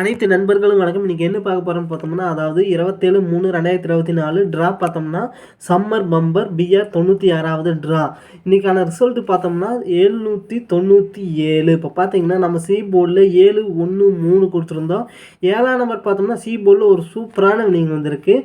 அனைத்து நண்பர்களும் வணக்கம். இன்றைக்கி என்ன பார்க்க போகிறோம்னு பார்த்தோம்னா அதாவது இருபத்தேழு மூணு ரெண்டாயிரத்தி இருபத்தி நாலு ட்ரா பார்த்தோம்னா சம்மர் பம்பர் பிஆர் தொண்ணூற்றி ஆறாவது ட்ரா இன்றைக்கான ரிசல்ட்டு பார்த்தோம்னா எழுநூற்றி தொண்ணூற்றி ஏழு. இப்போ பார்த்தீங்கன்னா நம்ம சி போர்டில் ஏழு ஒன்று மூணு கொடுத்துருந்தோம். ஏழாம் நம்பர் பார்த்தோம்னா சி போர்டில் ஒரு சூப்பரான வினிங் வந்திருக்கு.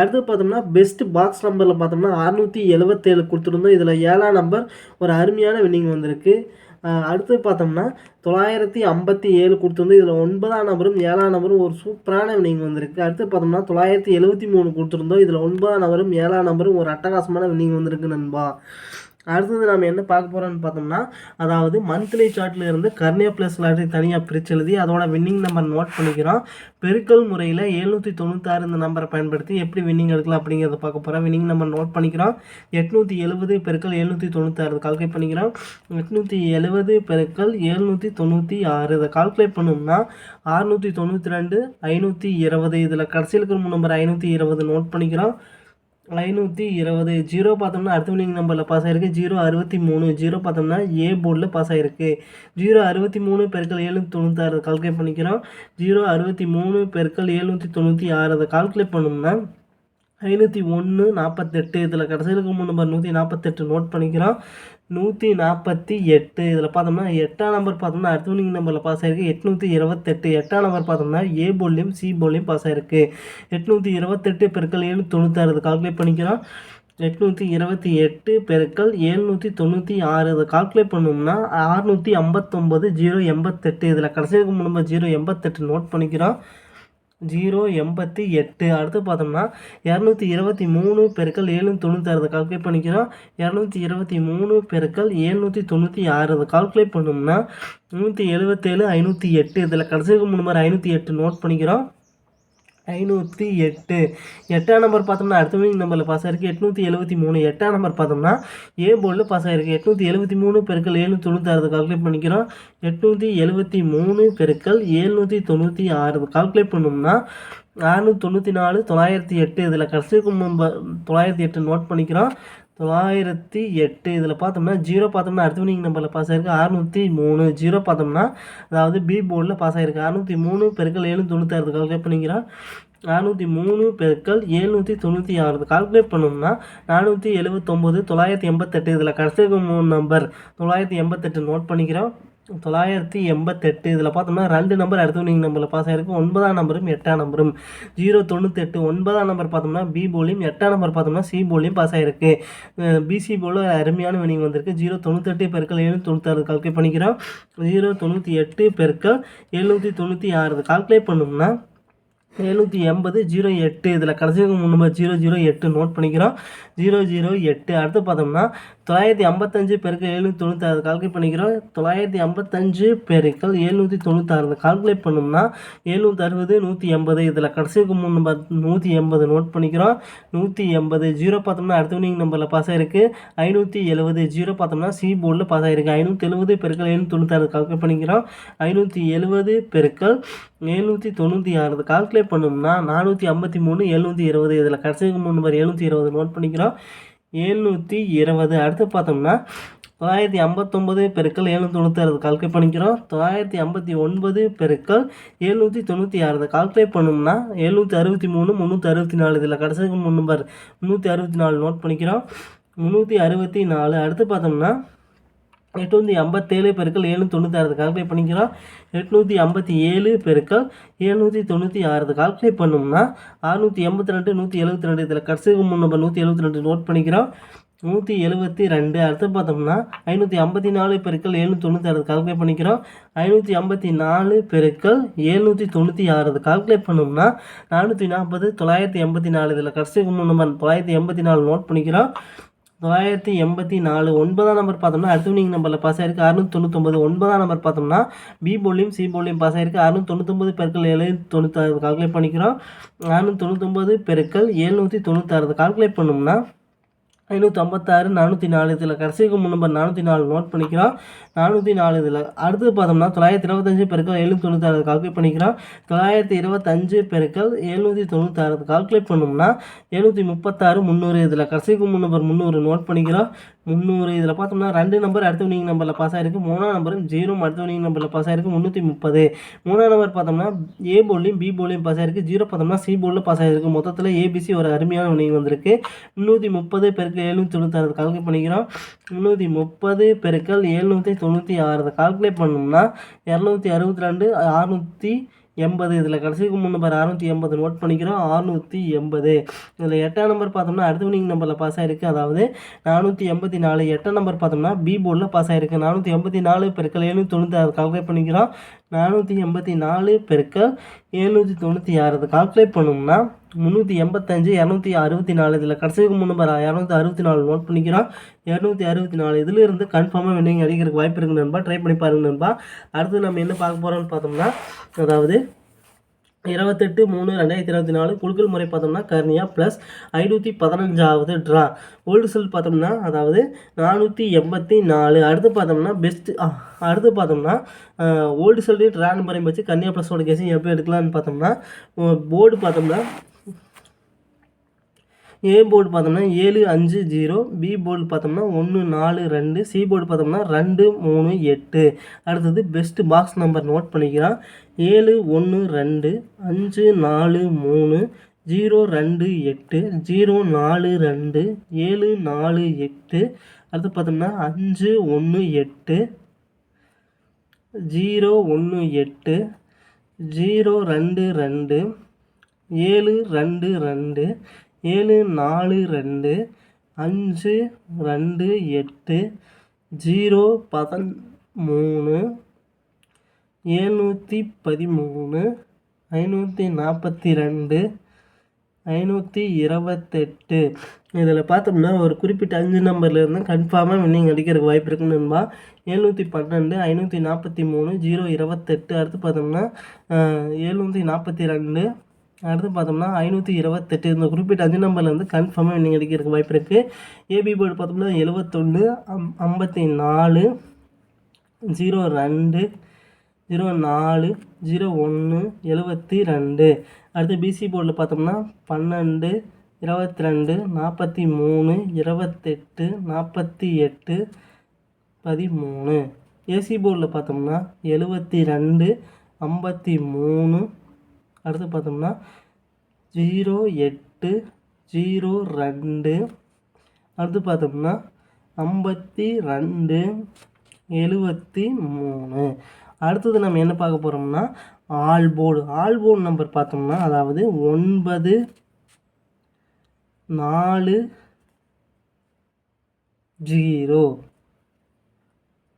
அடுத்து பார்த்தோம்னா பெஸ்ட் பாக்ஸ் நம்பரில் பார்த்தோம்னா அறுநூற்றி எழுபத்தேழு கொடுத்துருந்தோம். இதில் ஏழாம் நம்பர் ஒரு அருமையான வினிங் வந்திருக்கு. அடுத்து பார்த்தோம்னா தொள்ளாயிரத்தி ஐம்பத்தி ஏழு கொடுத்துருந்து இதில் ஒன்பதாம் நம்பரும் ஏழாம் நம்பரும் ஒரு சூப்பரான வினிங் வந்திருக்கு. அடுத்து பார்த்தோம்னா தொள்ளாயிரத்தி எழுபத்தி மூணு கொடுத்துருந்தோம். இதில் ஒன்பதாம் நம்பரும் ஏழாம் நம்பரும் ஒரு அட்டகாசமான வினிங் வந்திருக்கு நண்பா. அடுத்தது நம்ம என்ன பார்க்க போகிறோம்னு பார்த்தோம்னா அதாவது மந்த்லி சார்ட்டில் இருந்து கர்னியா ப்ளஸ் லாட்டரி தனியாக பிரித்து எழுதி அதோட வின்னிங் நம்பர் நோட் பண்ணிக்கிறோம். பெருக்கல் முறையில் எழுநூற்றி தொண்ணூத்தாறு இந்த நம்பரை பயன்படுத்தி எப்படி வின்னிங் எடுக்கலாம் அப்படிங்கிறத பார்க்க போகிறோம் வின்னிங் நம்பர் நோட் பண்ணிக்கிறோம். எட்நூற்றி எழுபது பெருக்கல் எழுநூற்றி தொண்ணூத்தாறு கால்குலேட் பண்ணிக்கிறோம். எட்நூற்றி எழுபது பெருக்கல் எழுநூற்றி தொண்ணூற்றி ஆறு இதை கால்குலேட் பண்ணோம்னா அறுநூற்றி தொண்ணூற்றி ரெண்டு ஐநூற்றி இருபது இதில் கடைசியில் இருக்கிற நம்பர் ஐநூற்றி இருபது நோட் பண்ணிக்கிறோம். ஐநூற்றி இருபது. ஜீரோ பார்த்தோம்னா அடுத்த வினிங் நம்பரில் பாஸ் ஆகிருக்கு ஜீரோ அறுபத்தி மூணு. ஜீரோ பார்த்தோம்னா ஏ போர்டில் பாஸ் ஆகிருக்கு ஜீரோ அறுபத்தி மூணு பெருக்கள் ஏழுநூற்றி தொண்ணூத்தாறு கால்குலேட் பண்ணிக்கிறோம். ஜீரோ அறுபத்தி மூணு பெருக்கள் ஏழ்நூற்றி தொண்ணூற்றி ஆறு. அதை கால்குலேட் பண்ணோம்னா ஐநூற்றி ஒன்று நாற்பத்தெட்டு இதில் கடைசியில் இருக்கும் நம்பர் நூற்றி நாற்பத்தெட்டு நோட் பண்ணிக்கிறோம். நூற்றி நாற்பத்தி எட்டு. இதில் பார்த்தோம்னா எட்டாம் நம்பர் பார்த்தோம்னா அடுத்த வினிங் நம்பரில் பாஸ் ஆகிருக்கு எட்நூற்றி இருபத்தெட்டு. எட்டாம் நம்பர் பார்த்தோம்னா ஏ போல்லையும் சி போல்லையும் பாஸ் ஆகிருக்கு எட்நூற்றி இருபத்தெட்டு பெருக்கல் ஏழு தொண்ணூத்தாறு. இதை கால்குலேட் பண்ணிக்கிறோம். எட்நூற்றி இருபத்தி எட்டு பெருக்கல் ஏழ்நூற்றி தொண்ணூற்றி ஆறு. இதை கால்குலேட் பண்ணோம்னா அறுநூற்றி ஐம்பத்தொம்பது ஜீரோ எண்பத்தெட்டு. இதில் கடைசியில் நம்பர் ஜீரோ எண்பத்தெட்டு. நோட் பண்ணிக்கிறோம். ஜீரோ எண்பத்தி எட்டு. அடுத்து பார்த்தோம்னா இரநூத்தி இருபத்தி மூணு பெருக்கள் ஏழ்நூற்றி தொண்ணூத்தாறு கால்குலேட் பண்ணிக்கிறோம். இரநூத்தி இருபத்தி மூணு பெருக்கள் ஏழ்நூற்றி தொண்ணூற்றி ஆறு. அதை கால்குலேட் பண்ணோம்னா நூற்றி எழுபத்தேழு ஐநூற்றி எட்டு. இதில் கடைசிக்கு நம்பர் ஐநூற்றி எட்டு நோட் பண்ணிக்கிறோம். ஐநூற்றி எட்டு. எட்டாம் நம்பர் பார்த்தோம்னா அடுத்த வினிங் நம்பரில் பாஸ் ஆயிருக்கு. எட்நூற்றி எழுபத்தி மூணு. எட்டாம் நம்பர் பார்த்தோம்னா ஏ போர்டில் பாஸ் ஆயிருக்கு. எட்நூற்றி எழுபத்தி மூணு பெருக்கள் ஏழ்நூற்றி தொண்ணூத்தாறு கால்குலேட் பண்ணிக்கிறோம். எட்நூற்றி எழுபத்தி மூணு பெருக்கள் ஏழ்நூற்றி தொண்ணூற்றி ஆறு கால்குலேட் பண்ணோம்னா அறுநூற்றி தொண்ணூற்றி நாலு தொள்ளாயிரத்தி எட்டு. இதில் கடைசி நம்பர் தொள்ளாயிரத்தி எட்டு நோட் பண்ணிக்கிறோம். தொள்ளாயிரத்தி எட்டு. இதில் பார்த்தோம்னா ஜீரோ பார்த்தோம்னா அடுத்த வினிங் நம்பரில் பாஸ் ஆயிருக்கு. அறுநூற்றி மூணு. ஜீரோ பார்த்தோம்னா அதாவது பி போர்டில் பாஸ் ஆயிருக்கு. அறுநூற்றி மூணு பெருக்கல் ஏழு தொண்ணூத்தாறு. கால்குலேட் பண்ணிக்கிறோம் நானூற்றி மூணு பெருக்கள் ஏழ்நூற்றி தொண்ணூற்றி ஆறு. கால்குலேட் பண்ணோம்னா நானூற்றி எழுபத்தொம்போது தொள்ளாயிரத்தி எண்பத்தெட்டு. இதில் கடைசி மூணு நம்பர் தொள்ளாயிரத்தி எண்பத்தெட்டு நோட் பண்ணிக்கிறோம். தொள்ளாயிரத்தி எண்பத்தெட்டு இதில் பார்த்தோம்னா ரெண்டு நம்பர் அடுத்த வினிங் நம்பரில் பாஸ் ஆகிருக்கு ஒன்பதாம் நம்பரும் எட்டாம் நம்பரும் ஜீரோ தொண்ணூத்தெட்டு ஒன்பதாம் நம்பர் பார்த்தோம்னா பி போலியும் எட்டாம் நம்பர் பார்த்தோம்னா சி போலியும் பாஸ் ஆகிருக்கு பிசி போலும் அருமையான வினிங் வந்திருக்கு. ஜீரோ தொண்ணூத்தெட்டு பெருக்கள் ஏழு தொண்ணூத்தாறு கால்குலேட் பண்ணிக்கிறோம். ஜீரோ தொண்ணூற்றி எட்டு பெருக்கள் எழுநூற்றி தொண்ணூற்றி ஆறு. கால்குலேட் பண்ணோம்னா எழுநூற்றி எண்பது ஜீரோ எட்டு இதில் கடைசி நம்பர் ஜீரோ ஜீரோ எட்டு நோட் பண்ணிக்கிறோம். ஜீரோ ஜீரோ எட்டு. அடுத்து பார்த்தோம்னா தொள்ளாயிரத்தி ஐம்பத்தஞ்சு பெருக்கள் எழுநூற்றி தொண்ணூத்தாறு கால்குலேட் பண்ணிக்கிறோம். தொள்ளாயிரத்தி ஐம்பத்தஞ்சு பெருக்கள் எழுநூற்றி தொண்ணூத்தாறு. கால்குலேட் பண்ணோம்னா எழுநூற்றி அறுபது நூற்றி எண்பது இதில் கடைசிக்கு மூணு நம்பர் நூற்றி எண்பது நோட் பண்ணிக்கிறோம். நூற்றி எண்பது ஜீரோ பார்த்தோம்னா அடுத்த வினிங் நம்பரில் பாஸ் ஆகிருக்கு ஐநூற்றி எழுபது ஜீரோ பார்த்தோம்னா சி போர்டில் பாஸ் ஆகிருக்கு ஐநூற்றி எழுபது பெருக்கல் எழுநூற்றி தொண்ணூத்தாறு கால்குலேட் பண்ணிக்கிறோம். ஐநூற்றி எழுபது பெருக்கள் எழுநூற்றி தொண்ணூற்றி ஆறு. கால்குலேட் பண்ணோம்னா நானூற்றி ஐம்பத்தி மூணு எழுநூற்றி இருபது. இதில் கடைசிக்கு மூணு நம்பர் எழுநூற்றி இருபது நோட் பண்ணிக்கிறோம். எழுநூற்றி இருபது. அடுத்து பார்த்தோம்னா தொள்ளாயிரத்தி ஐம்பத்தொம்பது பெருக்கல் எழுநூற்றி தொண்ணூத்தாறு கால்குலேட் பண்ணிக்கிறோம். தொள்ளாயிரத்தி ஐம்பத்தி ஒன்பது பெருக்கள் எழுநூற்றி தொண்ணூற்றி ஆறு. கால்குலேட் பண்ணோம்னா எழுநூற்றி அறுபத்தி மூணு முந்நூற்றி அறுபத்தி நாலு. இதில் கடைசிக்கு மூணு நம்பர் முந்நூற்றி அறுபத்தி நாலு நோட் பண்ணிக்கிறோம். முந்நூற்றி அறுபத்தி நாலு. அடுத்து பார்த்தோம்னா எட்நூற்றி ஐம்பத்தேழு பெருக்கல் எழுநூற்றி தொண்ணூத்தாறு கால்குலேட் பண்ணிக்கிறோம். எட்நூற்றி ஐம்பத்தி ஏழு பெருக்கள் எழுநூற்றி தொண்ணூற்றி ஆறு கால்குலேட் பண்ணோம்னா அறுநூற்றி எண்பத்தி ரெண்டு நூற்றி எழுபத்தி ரெண்டு இதில் கடைசிக்கு முன் நம்பர் நூற்றி எழுபத்தி ரெண்டு நோட் பண்ணிக்கிறோம். நூற்றி எழுபத்தி ரெண்டு அடுத்து பார்த்தோம்னா ஐநூற்றி ஐம்பத்தி நாலு பெருக்கள் ஏழுநூற்றி தொண்ணூற்றி கால்குலேட் பண்ணிக்கிறோம். ஐநூற்றி ஐம்பத்தி நாலு பெருக்கள் எழுநூற்றி தொண்ணூற்றி ஆறு கால்குலேட் பண்ணோம்னா நானூற்றி நாற்பது தொள்ளாயிரத்தி எண்பத்தி நாலு இதில் கடைசிக்கு முன் நம்பர் தொள்ளாயிரத்தி எண்பத்தி நாலு நோட் பண்ணிக்கிறோம். தொள்ளாயிரத்தி எண்பத்தி நாலு ஒன்பதாம் நம்பர் பார்த்தோம்னா அடுத்த வினிங் நம்பரில் பாஸ் ஆயிருக்கு அறுநூத்தி தொண்ணூத்தொம்பது ஒன்பதாம் நம்பர் பார்த்தோம்னா பி போலியும் சி போலியும் பாஸ் ஆயிருக்கு. அறுநூத்தி தொண்ணூத்தொம்பது பெருக்கள் ஏழு தொண்ணூத்தாறு கால்குலேட் பண்ணிக்கிறோம். அறுநூத்தி தொண்ணூத்தொம்பது பெருக்கள் எழுநூற்றி தொண்ணூத்தாறு கால்குலேட் பண்ணோம்னா ஐநூற்றி ஐம்பத்தாறு நானூற்றி நாலு இதில் கடைசிக்கு மூணு நம்பர் நானூற்றி நாலு நோட் பண்ணிக்கிறோம். நானூற்றி நாலு இதில் அடுத்து பார்த்தோம்னா தொள்ளாயிரத்தி இருபத்தஞ்சு பெருக்கள் எழுநூற்றி தொண்ணூத்தாறு கால்குலேட் பண்ணிக்கிறோம். தொள்ளாயிரத்தி இருபத்தஞ்சு பெருக்கள் எழுநூற்றி தொண்ணூத்தாறு கால்குலேட் பண்ணோம்னா எழுநூற்றி முப்பத்தாறு முந்நூறு இதில் கடைசிக்கு மூணு நம்பர் முந்நூறு நோட் பண்ணிக்கிறோம். முந்நூறு. இதில் பார்த்தோம்னா ரெண்டு நம்பர் அடுத்த வினிங் நம்பரில் பாஸ் ஆகிருக்கு மூணாம் நம்பரும் ஜீரோ அடுத்த வினிங் நம்பரில் பாஸ் ஆகிருக்கு முந்நூற்றி முப்பது. மூணாம் நம்பர் பார்த்தோம்னா ஏ போர்ட்லையும் பி போலையும் பாஸ் ஆகிருக்கு ஜீரோ பார்த்தோம்னா சி போர்டில் பாஸ் ஆகிருக்கு மொத்தத்தில் ஏபிசி ஒரு அருமையான வினிங் வந்திருக்கு. முந்நூற்றி முப்பது பெருக்கள் எழுநூற்றி தொண்ணூத்தாறு. கால்குலேட் பண்ணிக்கிறோம். முந்நூற்றி முப்பது பெருக்கள் எழுநூற்றி தொண்ணூற்றி ஆறு. கால்குலேட் பண்ணோம்னா இரநூத்தி அறுபத்தி ரெண்டு அறுநூற்றி எண்பது இதில் கடைசிக்கு மூணு நம்பர் அறுநூற்றி எண்பது நோட் பண்ணிக்கிறோம். அறுநூற்றி எண்பது. இதில் எட்டாம் நம்பர் பார்த்தோம்னா அடுத்த வினிங் நம்பரில் பாஸ் ஆகிருக்கு அதாவது நானூற்றி எண்பத்தி நாலு. எட்டாம் நம்பர் பார்த்தோம்னா பி போர்டில் பாஸ் ஆகிருக்கு நானூற்றி எண்பத்தி நாலு பெருக்கள் எழுநூற்றி தொண்ணூற்றி ஆறு கால்குலேட் பண்ணிக்கிறோம். நானூற்றி எண்பத்தி நாலு பெருக்கள் எழுநூற்றி தொண்ணூற்றி ஆறு. அதை கால்குலேட் பண்ணோம்னா முந்நூற்றி எண்பத்தஞ்சு இரநூத்தி அறுபத்தி நாலு. இதில் கடைசிக்கு மூணு இரநூத்தி அறுபத்தி நாலு நோட் பண்ணிக்கிறோம். இரநூத்தி அறுபத்தி நாலு இதிலிருந்து கன்ஃபார்மாக வெண்டிங் அடிக்கிறதுக்கு வாய்ப்பு இருக்கு நண்பா. ட்ரை பண்ணி பாருங்க நண்பா. அடுத்து நம்ம என்ன பார்க்க போகிறோம்னு பார்த்தோம்னா அதாவது இருபத்தெட்டு மூணு ரெண்டாயிரத்தி இருபத்தி நாலு குழுக்கள் முறை பார்த்தோம்னா கர்னியா ப்ளஸ் ஐநூற்றி பதினஞ்சாவது ட்ரா ஓல்டு செல் பார்த்தோம்னா அதாவது நானூற்றி எண்பத்தி நாலு. அடுத்து பார்த்தோம்னா பெஸ்ட்டு அடுத்து பார்த்தோம்னா ஓல்டு செல்லு ட்ரா நம்பரையும் வச்சு கன்னியா ப்ளஸோட கேஸையும் எப்படி எடுக்கலாம்னு பார்த்தோம்னா போர்டு பார்த்தோம்னா ஏ போர்டு பார்த்தோம்னா ஏழு அஞ்சு ஜீரோ பி போர்டு பார்த்தோம்னா ஒன்று நாலு ரெண்டு சி போர்டு பார்த்தோம்னா ரெண்டு மூணு எட்டு. அடுத்தது பெஸ்ட்டு பாக்ஸ் நம்பர் நோட் பண்ணிக்கிறான் ஏழு ஒன்று ரெண்டு அஞ்சு நாலு மூணு ஜீரோ ரெண்டு எட்டு ஜீரோ நாலு ரெண்டு ஏழு நாலு எட்டு. அடுத்து பார்த்தோம்னா அஞ்சு ஒன்று எட்டு ஜீரோ ஒன்று எட்டு ஜீரோ ரெண்டு ரெண்டு ஏழு ரெண்டு ரெண்டு ஏழு நாலு ரெண்டு அஞ்சு ரெண்டு எட்டு ஜீரோ பதிமூணு ஏழ்நூற்றி பதிமூணு ஐநூற்றி நாற்பத்தி ரெண்டு ஐநூற்றி இருபத்தெட்டு. இதில் பார்த்தோம்னா ஒரு குறிப்பிட்ட அஞ்சு நம்பர்லேருந்து கன்ஃபார்மாக வின்னிங் அடிக்கிறதுக்கு வாய்ப்பு இருக்குன்னு நண்பா. எழுநூற்றி பன்னெண்டு ஐநூற்றி நாற்பத்தி மூணு ஜீரோ இருபத்தெட்டு. அடுத்து பார்த்தோம்னா எழுநூற்றி நாற்பத்தி ரெண்டு அடுத்து பார்த்தோம்னா ஐநூற்றி இருபத்தெட்டு. இந்த குறிப்பிட்ட அஞ்சு நம்பரில் வந்து கன்ஃபார்மாக நீங்கள் அடிக்கிறதுக்கு வாய்ப்பு இருக்குது ஏபி போர்டு பார்த்தோம்னா எழுபத்தொன்று அம் ஐம்பத்தி நாலு ஜீரோ ரெண்டு ஜீரோ நாலு ஜீரோ ஒன்று எழுபத்தி ரெண்டு அடுத்து பிசி போர்டில் பார்த்தோம்னா பன்னெண்டு இருபத்தி ரெண்டு நாற்பத்தி மூணு இருபத்தெட்டு நாற்பத்தி எட்டு பதிமூணு. ஏசி போர்டில் பார்த்தோம்னா எழுபத்தி ரெண்டு ஐம்பத்தி மூணு அடுத்து பார்த்தோம்னா ஜீரோ எட்டு ஜீரோ ரெண்டு. அடுத்து பார்த்தோம்னா ஐம்பத்தி ரெண்டு எழுபத்தி மூணு. அடுத்தது நம்ம என்ன பார்க்க போகிறோம்னா ஆல்போர்டு ஆல்போர்டு நம்பர் பார்த்தோம்னா அதாவது ஒன்பது நாலு ஜீரோ.